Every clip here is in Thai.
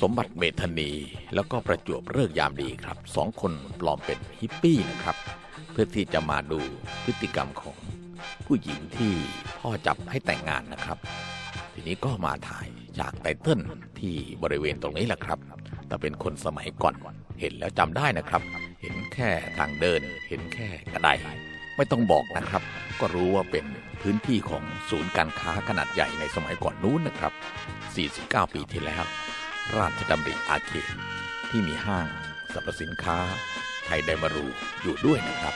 สมบัติเมธานี แล้วก็ประจวบเลิกยามดีครับสองคนปลอมเป็นฮิปปี้นะครับ เพื่อที่จะมาดูพฤติกรรมของผู้หญิงที่พ่อจับให้แต่งงานนะครับ ทีนี้ก็มาถ่ายจากไตเติ้ลที่บริเวณตรงนี้แหละครับ แต่เป็นคนสมัยก่อนเห็นแล้วจำได้นะครับ เห็นแค่ทางเดิน เห็นแค่กระไดไม่ต้องบอกนะครับ ก็รู้ว่าเป็นพื้นที่ของศูนย์การค้าขนาดใหญ่ในสมัยก่อนนู้นนะครับ 49 ปีที่แล้ว ราชดำริอาเขตที่มีห้างสรรพสินค้า ไทยไดมารูอยู่ด้วยนะครับ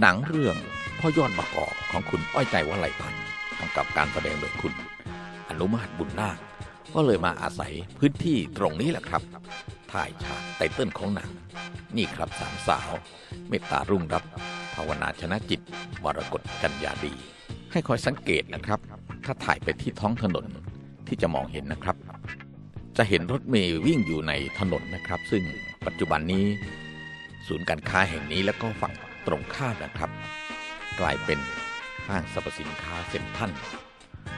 หนังเรื่องพ่อยอดมะกอกของคุณอ้อยใจวลัยพันธ์กำกับการแสดงโดยคุณ อนุมาตบุญนาคก็เลยมาอาศัยพื้นที่ตรงนี้แหละครับ ถ่ายฉากไตเติ้ลของหนัง นี่ครับสามสาว เมตตารุ่งรับ ภาวนาชนะจิตวรกฎกัญญาดี ให้คอยสังเกตนะครับ ถ้าถ่ายไปที่ท้องถนนที่จะมองเห็นนะครับ จะเห็นรถเมย์วิ่งอยู่ในถนนนะครับ ซึ่งปัจจุบันนี้ ศูนย์การค้าแห่งนี้แล้วก็ฝั่งตรงข้ามนะครับ กลายเป็นห้างสรรพสินค้าเซ็นทรัล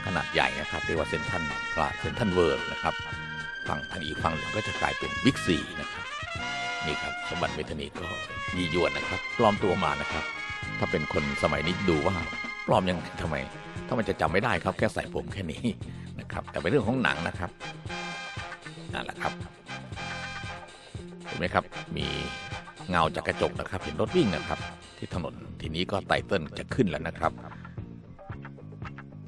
ขนาดใหญ่นะครับเรียกว่าเซ็นทรัลพลาเซ็นทรัลเวิร์นะครับฝั่งทางอีกฝั่งหนึ่งก็จะกลายเป็นบิ๊กซีนะครับนี่ครับสมบัติเมธานีก็ยียวนนะครับปลอมตัวมานะครับ ถ้าเป็นคนสมัยนี้ดูว่าปลอมยังไงทำไมถ้ามันจะจำไม่ได้ครับแค่ใส่ผมแค่นี้นะครับ แต่เป็นเรื่องของหนังนะครับ นั่นแหละครับเห็นไหมครับมีเงาจากกระจกนะครับเห็นรถวิ่งนะครับ ที่ถนนทีนี้ก็ไตเติ้ลจะขึ้นแล้วนะครับ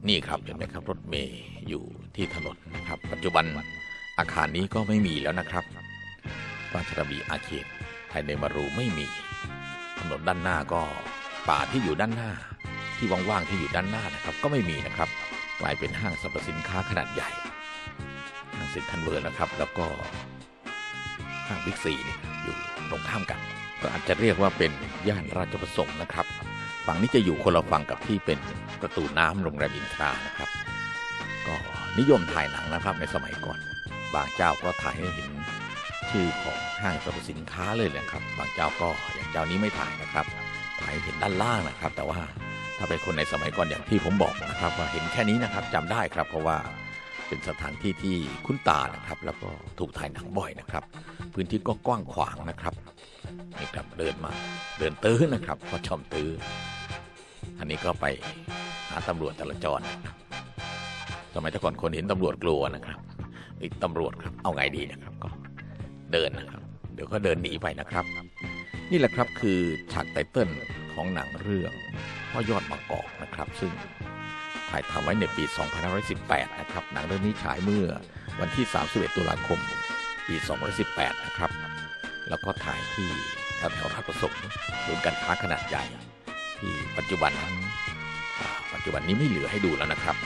นี่ครับเห็นไหมครับรถเมย์อยู่ที่ถนนนะครับ ปัจจุบันอาคารนี้ก็ไม่มีแล้วนะครับราชดำริอาเขตไทยในมารูไม่มี ถนนด้านหน้าก็ป่าที่อยู่ด้านหน้า ที่ว่างๆที่อยู่ด้านหน้านะครับ ก็ไม่มีนะครับ กลายเป็นห้างสรรพสินค้าขนาดใหญ่ สินคันเวอร์นะครับ แล้วก็ห้างบิ๊กซีเนี่ยอยู่ตรงข้ามกัน ก็อาจจะเรียกว่าเป็นย่านราชประสงค์นะครับ ฝั่งนี้จะอยู่คนละฝั่งกับที่เป็นประตูน้ำโรงแรมอินทรานะครับ ก็นิยมถ่ายหนังนะครับในสมัยก่อน บางเจ้าก็ถ่ายให้เห็นชื่อของห้างสรรพสินค้าเลยนะครับ บางเจ้าก็อย่างเจ้านี้ไม่ถ่ายนะครับ ถ่ายเห็นด้านล่างนะครับ แต่ว่าถ้าเป็นคนในสมัยก่อนอย่างที่ผมบอกนะครับ ว่าเห็นแค่นี้นะครับจำได้ครับเพราะว่า เป็นสถานที่ที่คุ้นตานะครับ แล้วก็ถูกถ่ายหนังบ่อยนะครับ พื้นที่ก็กว้างขวางนะครับนี่ครับเดินมาเดินตื้อนะครับก็ชมตื้ออันนี้ก็ไปหาตำรวจจราจรสมัยแต่ก่อนคนเห็นตำรวจกลัวนะครับนี่ตำรวจครับเอาไงดีนะครับก็เดินนะครับ เดี๋ยวก็เดินหนีไปนะครับ นี่แหละครับคือฉากไตเติ้ลของหนังเรื่องพ่อยอดมะกอกนะครับ ซึ่ง ถ่ายทำไว้ในปี 2518 นะครับ หนังเรื่องนี้ฉายเมื่อวันที่ 31 ตุลาคม ปี 2018 นะครับ แล้วก็ถ่ายที่แถวแถวราชประสงค์ศูนย์การค้าขนาดใหญ่ ที่ปัจจุบันนั้นปัจจุบันนี้ไม่เหลือให้ดูแล้วนะครับ